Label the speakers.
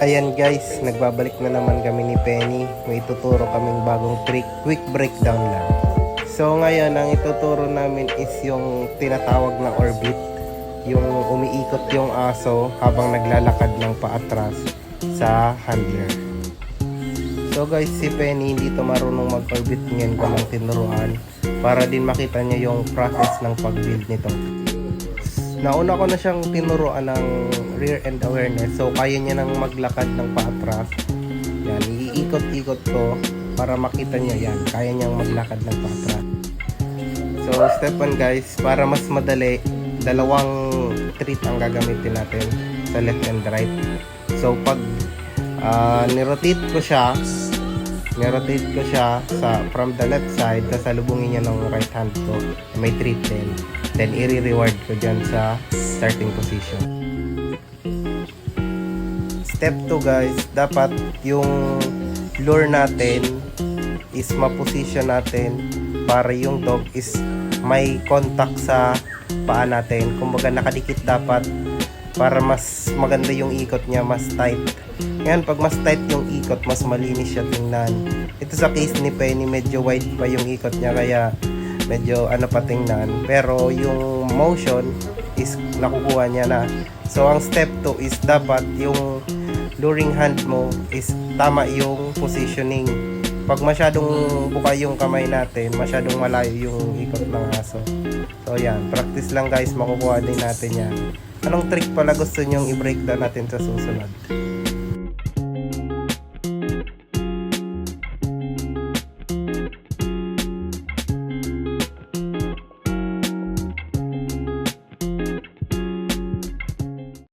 Speaker 1: Ayan guys, nagbabalik na naman kami ni Penny. May ituturo kaming bagong trick, quick breakdown lang. So ngayon, ang ituturo namin is yung tinatawag na orbit. Yung umiikot yung aso habang naglalakad ng paatras sa handler. So guys, si Penny hindi to marunong mag-orbit ngayon ko tinuruan para din makita niya yung process ng pag-build nito. Nauna ko na siyang tinuruan ng rear end awareness. So, kaya niya nang maglakad ng paatras. Yan, iikot-ikot ko para makita niya yan. Kaya niyang maglakad ng paatras. So, step 1 guys, para mas madali, dalawang treat ang gagamitin natin sa left and right. So, pag ah, nirotate ko siya, nirotate ko siya sa from the left side, sasalubungin niya ng right hand ko. May treat din. Then, i-reward ko dyan sa starting position. Step 2 guys, dapat yung lure natin is ma-position natin para yung dog is may contact sa paa natin. Kumbaga nakadikit dapat para mas maganda yung ikot niya, mas tight. Yan, pag mas tight yung ikot, mas malinis siya tingnan. Ito sa case ni Penny, medyo wide pa yung ikot niya, kaya medyo ano pa tingnan. Pero yung motion is nakukuha niya na. So, ang step 2 is dapat yung luring hand mo is tama yung positioning. Pag masyadong buka yung kamay natin, masyadong malayo yung ikot ng aso. So, yan. Practice lang guys, makukuha din natin yan. Anong trick pala gusto nyong i-breakdown natin sa susunod?